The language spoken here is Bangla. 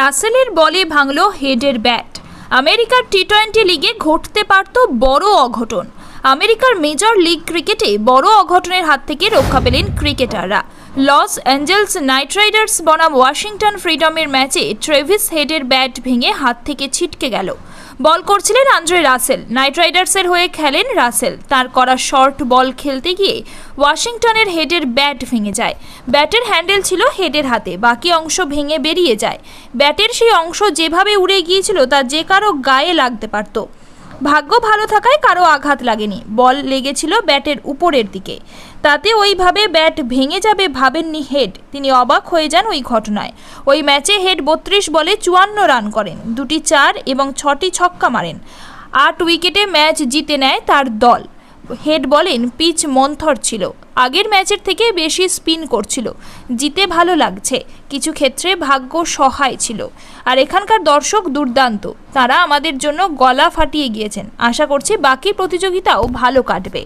রাসেলের বলে ভাঙল হেডের ব্যাট। আমেরিকার টি টোয়েন্টি লিগে ঘটতে পারত বড় অঘটন। আমেরিকার মেজর লিগ ক্রিকেটে বড় অঘটনের হাত থেকে রক্ষা পেলেন ক্রিকেটাররা। লস অ্যাঞ্জেলস নাইট রাইডার্স বনাম ওয়াশিংটন ফ্রিডমের ম্যাচে ট্রেভিস হেডের ব্যাট ভেঙে হাত থেকে ছিটকে গেল। বল করছিলেন আন্দ্রে রাসেল, নাইট রাইডার্সের হয়ে খেলেন রাসেল। তার করা শর্ট বল খেলতে গিয়ে ওয়াশিংটনের হেডের ব্যাট ভেঙে যায়। ব্যাটের হ্যান্ডেল ছিল হেডের হাতে, বাকি অংশ ভেঙে বেরিয়ে যায়। ব্যাটের সেই অংশ যেভাবে উড়ে গিয়েছিল তা যে কারও গায়ে লাগতে পারত। ভাগ্য ভালো থাকায় কারও আঘাত লাগেনি। বল লেগেছিল ব্যাটের উপরের দিকে। তাতে ওইভাবে ব্যাট ভেঙে যাবে ভাবেননি হেড। তিনি অবাক হয়ে যান ওই ঘটনায়। ওই ম্যাচে হেড বত্রিশ বলে চুয়ান্ন রান করেন। দুটি চার এবং ছটি ছক্কা মারেন। আট উইকেটে ম্যাচ জিতে নেয় তার দল। হেড বলেন, পিচ মন্থর ছিল। আগের ম্যাচের থেকে বেশি স্পিন করছিল। জিতে ভালো লাগছে। কিছু ক্ষেত্রে ভাগ্য সহায় ছিল। আর এখানকার দর্শক দুর্দান্ত। তারা আমাদের জন্য গলা ফাটিয়ে গিয়েছেন। আশা করছি বাকি প্রতিযোগিতাও ভালো কাটবে।